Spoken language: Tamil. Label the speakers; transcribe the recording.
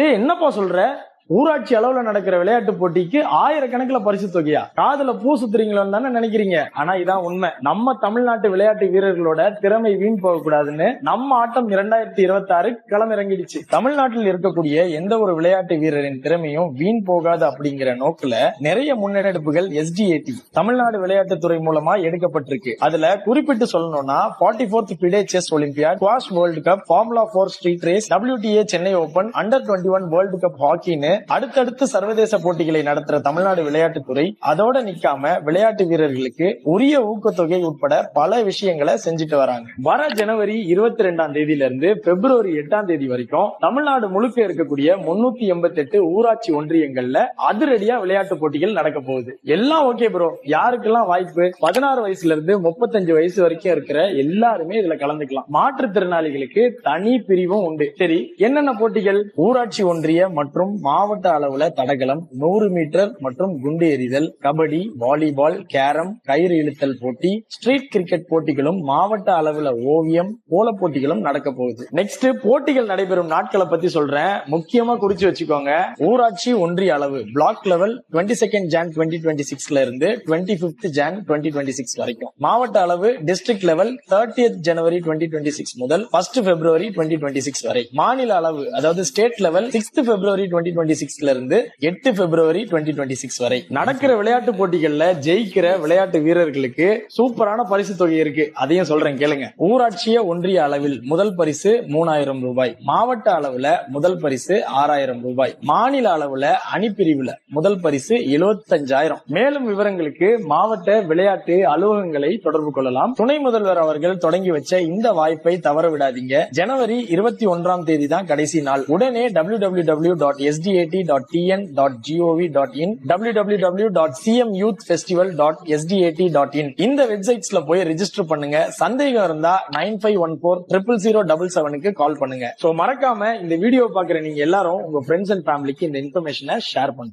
Speaker 1: ஏய் என்னப்பா சொல்கிற ஊராட்சி அளவுல நடக்கிற விளையாட்டு போட்டிக்கு ஆயிரக்கணக்கில் பரிசு தொகையா? காதல பூ சுத்துறீங்களோன்னு தானே நினைக்கிறீங்க. ஆனா இதான் உண்மை. நம்ம தமிழ்நாட்டு விளையாட்டு வீரர்களோட திறமை வீண் போகக்கூடாதுன்னு நம்ம ஆட்டம் இரண்டாயிரத்தி இருபத்தி ஆறு களமிறங்கிடுச்சு. தமிழ்நாட்டில் இருக்கக்கூடிய எந்த ஒரு விளையாட்டு வீரரின் திறமையும் வீண் போகாது அப்படிங்கிற நோக்குல நிறைய முன்னெடுப்புகள் எஸ்டிஏடி தமிழ்நாடு விளையாட்டுத்துறை மூலமா எடுக்கப்பட்டிருக்கு. அதுல குறிப்பிட்டு சொல்லணும்னா forty fourth FIDE chess Olympiad squash world cup formula four street race WTA Chennai open under twenty one world cup ஹாக்கின்னு அடுத்தடுத்து சர்வதேச போட்டிகளை நடத்துற தமிழ்நாடு விளையாட்டுத்துறை அதோட நிக்காம விளையாட்டு வீரர்களுக்கு உரிய ஊக்கத்தொகை உட்பட பல விஷயங்களை செஞ்சுட்டு வராங்க. வர ஜனவரி இருபத்தி ரெண்டாம் தேதியில இருந்து பிப்ரவரி எட்டாம் தேதி வரைக்கும் தமிழ்நாடு முழுக்க இருக்கக்கூடிய முன்னூத்தி எண்பத்தி எட்டு ஊராட்சி ஒன்றியங்கள்ல அதிரடியா விளையாட்டு போட்டிகள் நடக்க போகுது. எல்லாம் ஓகே ப்ரோ யாருக்கெல்லாம் வாய்ப்பு? பதினாறு வயசுல இருந்து முப்பத்தஞ்சு வயசு வரைக்கும் இருக்கிற எல்லாருமே இதுல கலந்துக்கலாம். மாற்றுத்திறனாளிகளுக்கு தனி பிரிவும் உண்டு. சரி என்னென்ன போட்டிகள்? ஊராட்சி ஒன்றிய மற்றும் மா மாவட்ட அளவுல தடகளம் நூறு மீட்டர் மற்றும் குண்டு எறிதல் கபடி வாலிபால் கேரம் கயிறு இழுத்தல் போட்டி ஸ்ட்ரீட் கிரிக்கெட் போட்டிகளும் மாவட்ட அளவுல ஓவியம் கோல போட்டிகளும் நடக்க போகுது. நெக்ஸ்ட் போட்டிகள் நடைபெறும் நாட்களை பத்தி சொல்றேன். முக்கியமா குறிச்சு வச்சுக்கோங்க. ஊராட்சி ஒன்றிய அளவு block level twenty second Jan twenty twenty சிக்ஸ்ல இருந்து twenty fifth Jan twenty twenty six வரைக்கும். மாவட்ட அளவு டிஸ்ட்ரிக்ட் லெவல் தேர்ட்டியத் ஜனவரி டுவெண்ட்டி டுவெண்ட்டி சிக்ஸ் முதல் ஃபர்ஸ்ட் பிப்ரவரி டுவெண்ட்டி டுவெண்ட்டி சிக்ஸ் வரை. மாநில அளவு அதாவது ஸ்டேட் லெவல் சிக்ஸ்த் பிப்ரவரி டுவெண்ட்டி டுவெண்ட்டி சிக்ஸ்ல இருந்து எட்டு பிப்ரவரி டுவெண்ட்டி டுவெண்ட்டி சிக்ஸ் வரை. நடக்கிற விளையாட்டு போட்டிகள்ல ஜெயிக்கிற விளையாட்டு வீரர்களுக்கு சூப்பரான பரிசு தொகை இருக்கு. அதையும் சொல்றேன் கேளுங்க. ஊராட்சிய ஒன்றிய அளவில் முதல் பரிசு மூணாயிரம் ரூபாய். மாவட்ட அளவுல முதல் பரிசு ஆறாயிரம் ரூபாய். மாநில அளவுல அணிப்பிரிவுல முதல் பரிசு எழுபத்தஞ்சாயிரம் மேலும் விவரங்களுக்கு மாவட்ட விளையாட்டு அலுவலகங்களை தொடர்பு கொள்ளலாம். துணை முதல்வர் அவர்கள் தொடங்கி வச்ச இந்த வாய்ப்பை தவற விடாதீங்க. ஜனவரி இருபத்தி ஒன்றாம் தேதி தான் கடைசி நாள். உடனே W W W dot SDAT dot TN dot GOV dot in W W W dot CM youth festival dot SDAT dot in இந்த வெப்சைட்ஸ்ல போய் ரெஜிஸ்டர் பண்ணுங்க. சந்தேகம் இருந்தா nine five one four triple zero double செவனுக்கு கால் பண்ணுங்க. சோ மறக்காம இந்த வீடியோ பாக்குற நீங்க எல்லாரும் உங்க ஃப்ரெண்ட்ஸ் அண்ட் ஃபேமிலிக்கு இந்த இன்ஃபர்மேஷனை ஷேர் பண்ணுங்க.